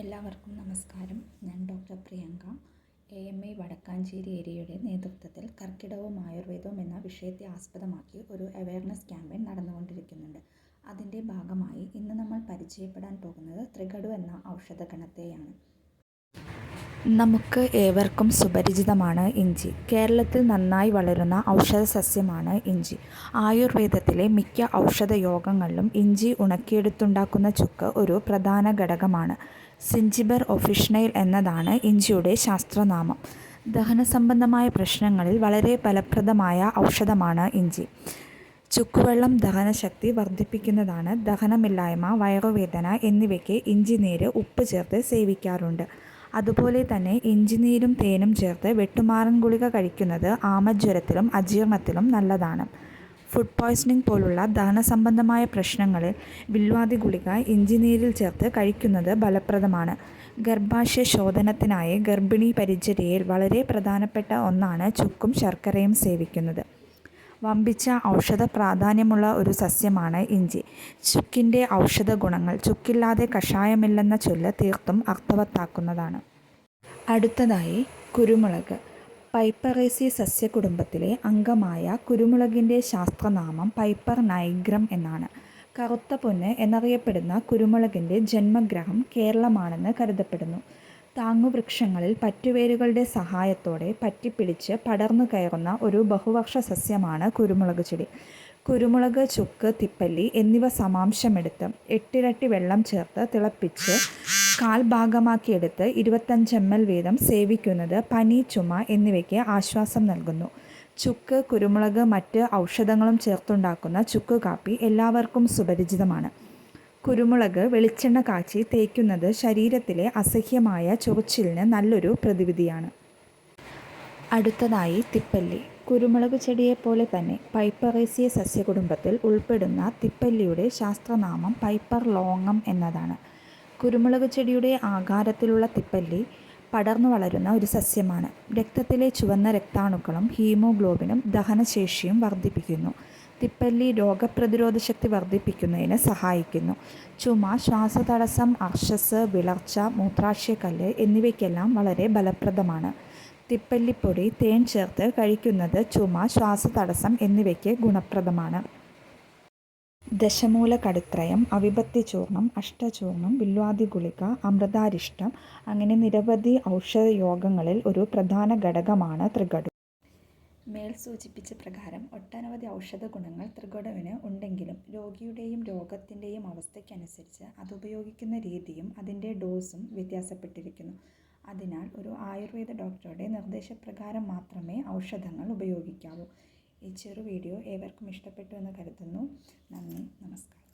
എല്ലാവർക്കും നമസ്കാരം. ഞാൻ doctor Priyanka. A M I Vadakkanchery ഏരിയയുടെ നേതൃത്വത്തിൽ കർക്കിടകവും ആയുർവേദവും എന്ന വിഷയത്തെ ആസ്പദമാക്കി ഒരു അവയർനെസ് ക്യാമ്പയിൻ നടന്നുകൊണ്ടിരിക്കുന്നുണ്ട്. അതിന്റെ ഭാഗമായി ഇന്ന് നമ്മൾ പരിചയപ്പെടാൻ പോകുന്നത് ത്രികടു എന്ന ഔഷധഗണത്തെയാണ്. നമുക്ക് ഏവർക്കും സുപരിചിതമാണ് ഇഞ്ചി. കേരളത്തിൽ നന്നായി വളരുന്ന ഔഷധ സസ്യമാണ് ഇഞ്ചി. ആയുർവേദത്തിലെ മിക്ക ഔഷധ യോഗങ്ങളിലും ഇഞ്ചി ഉണക്കിയെടുത്തുണ്ടാക്കുന്ന ചുക്ക് ഒരു പ്രധാന ഘടകമാണ്. സിഞ്ചിബർ ഒഫിഷ്നൈൽ എന്നതാണ് ഇഞ്ചിയുടെ ശാസ്ത്രനാമം. ദഹന സംബന്ധമായ പ്രശ്നങ്ങളിൽ വളരെ ഫലപ്രദമായ ഔഷധമാണ് ഇഞ്ചി. ചുക്കുവെള്ളം ദഹനശക്തി വർദ്ധിപ്പിക്കുന്നതാണ് ദഹനമില്ലായ്മ വയറുവേദന എന്നിവയ്ക്ക് ഇഞ്ചി നീര് ഉപ്പ് ചേർത്ത് സേവിക്കാറുണ്ട്. അതുപോലെ തന്നെ ഇഞ്ചിനീരും തേനും ചേർത്ത് വെട്ടുമാറൻ ഗുളിക കഴിക്കുന്നത് ആമജ്വരത്തിലും അജീർണത്തിലും നല്ലതാണ്. ഫുഡ് പോയ്സണിംഗ് പോലുള്ള ദഹനസംബന്ധമായ പ്രശ്നങ്ങളിൽ വില്വാതി ഗുളിക ഇഞ്ചിനീരിൽ ചേർത്ത് കഴിക്കുന്നത് ഫലപ്രദമാണ്. ഗർഭാശയ ശോധനത്തിനായി ഗർഭിണി പരിചര്യയിൽ വളരെ പ്രധാനപ്പെട്ട ഒന്നാണ് ചുക്കും ശർക്കരയും സേവിക്കുന്നത്. വമ്പിച്ച ഔഷധ പ്രാധാന്യമുള്ള ഒരു സസ്യമാണ് ഇഞ്ചി. ചുക്കിന്റെ ഔഷധ ഗുണങ്ങൾ ചുക്കില്ലാതെ കഷായമില്ലെന്ന ചൊല്ല് തീർത്തും അർത്ഥവത്താക്കുന്നതാണ്. അടുത്തതായി കുരുമുളക്. പൈപ്പറേസി സസ്യകുടുംബത്തിലെ അംഗമായ കുരുമുളകിന്റെ ശാസ്ത്രനാമം പൈപ്പർ നൈഗ്രം എന്നാണ്. കറുത്ത പൊന്ന് എന്നറിയപ്പെടുന്ന കുരുമുളകിന്റെ ജന്മഗ്രഹം കേരളമാണെന്ന് കരുതപ്പെടുന്നു. താങ്ങുവൃക്ഷങ്ങളിൽ പറ്റുവേരുകളുടെ സഹായത്തോടെ പറ്റിപ്പിടിച്ച് പടർന്നു കയറുന്ന ഒരു ബഹുവർഷ സസ്യമാണ് കുരുമുളക് ചെടി. കുരുമുളക് ചുക്ക് തിപ്പല്ലി എന്നിവ സമാംശമെടുത്ത് എട്ടിരട്ടി വെള്ളം ചേർത്ത് തിളപ്പിച്ച് കാൽ ഭാഗമാക്കിയെടുത്ത് ഇരുപത്തഞ്ച് എം എൽ വീതം സേവിക്കുന്നത് പനി ചുമ എന്നിവയ്ക്ക് ആശ്വാസം നൽകുന്നു. ചുക്ക് കുരുമുളക് മറ്റ് ഔഷധങ്ങളും ചേർത്തുണ്ടാക്കുന്ന ചുക്ക് കാപ്പി എല്ലാവർക്കും സുപരിചിതമാണ്. കുരുമുളക് വെളിച്ചെണ്ണ കാച്ചി തേക്കുന്നത് ശരീരത്തിലെ അസഹ്യമായ ചൊറിച്ചിലിന് നല്ലൊരു പ്രതിവിധിയാണ്. അടുത്തതായി തിപ്പല്ലി. കുരുമുളക് ചെടിയെപ്പോലെ തന്നെ പൈപ്പറേസിയ സസ്യകുടുംബത്തിൽ ഉൾപ്പെടുന്ന തിപ്പല്ലിയുടെ ശാസ്ത്രനാമം പൈപ്പർ ലോങ്ങം എന്നതാണ്. കുരുമുളക് ചെടിയുടെ ആകാരത്തിലുള്ള തിപ്പല്ലി പടർന്നു വളരുന്ന ഒരു സസ്യമാണ്. രക്തത്തിലെ ചുവന്ന രക്താണുക്കളും ഹീമോഗ്ലോബിനും ദഹനശേഷിയും വർദ്ധിപ്പിക്കുന്നു. തിപ്പല്ലി രോഗപ്രതിരോധ ശക്തി വർദ്ധിപ്പിക്കുന്നതിന് സഹായിക്കുന്നു. ചുമ ശ്വാസതടസ്സം അർശസ് വിളർച്ച മൂത്രാശയക്കല്ല് എന്നിവയ്ക്കെല്ലാം വളരെ ഫലപ്രദമാണ്. തിപ്പല്ലിപ്പൊടി തേൻ ചേർത്ത് കഴിക്കുന്നത് ചുമ ശ്വാസതടസ്സം എന്നിവയ്ക്ക് ഗുണപ്രദമാണ്. ദശമൂല കടുത്രയം അവിപത്തി ചൂർണം അഷ്ടചൂർണം വില്വാദി ഗുളിക അമൃതാരിഷ്ടം അങ്ങനെ നിരവധി ഔഷധയോഗങ്ങളിൽ ഒരു പ്രധാന ഘടകമാണ് ത്രികടു. മേൽ സൂചിപ്പിച്ച പ്രകാരം ഒട്ടനവധി ഔഷധ ഗുണങ്ങൾ ത്രികുടവിന് ഉണ്ടെങ്കിലും രോഗിയുടെയും രോഗത്തിന്റെയും അവസ്ഥയ്ക്കനുസരിച്ച് അത് ഉപയോഗിക്കുന്ന രീതിയും അതിന്റെ ഡോസും വ്യത്യാസപ്പെട്ടിരിക്കുന്നു. അതിനാൽ ഒരു ആയുർവേദ ഡോക്ടറുടെ നിർദ്ദേശപ്രകാരം മാത്രമേ ഔഷധങ്ങൾ ഉപയോഗിക്കാവൂ. ഈ ചെറു വീഡിയോ ഏവർക്കും ഇഷ്ടപ്പെട്ടു എന്ന് കരുതുന്നു. നന്ദി നമസ്കാരം.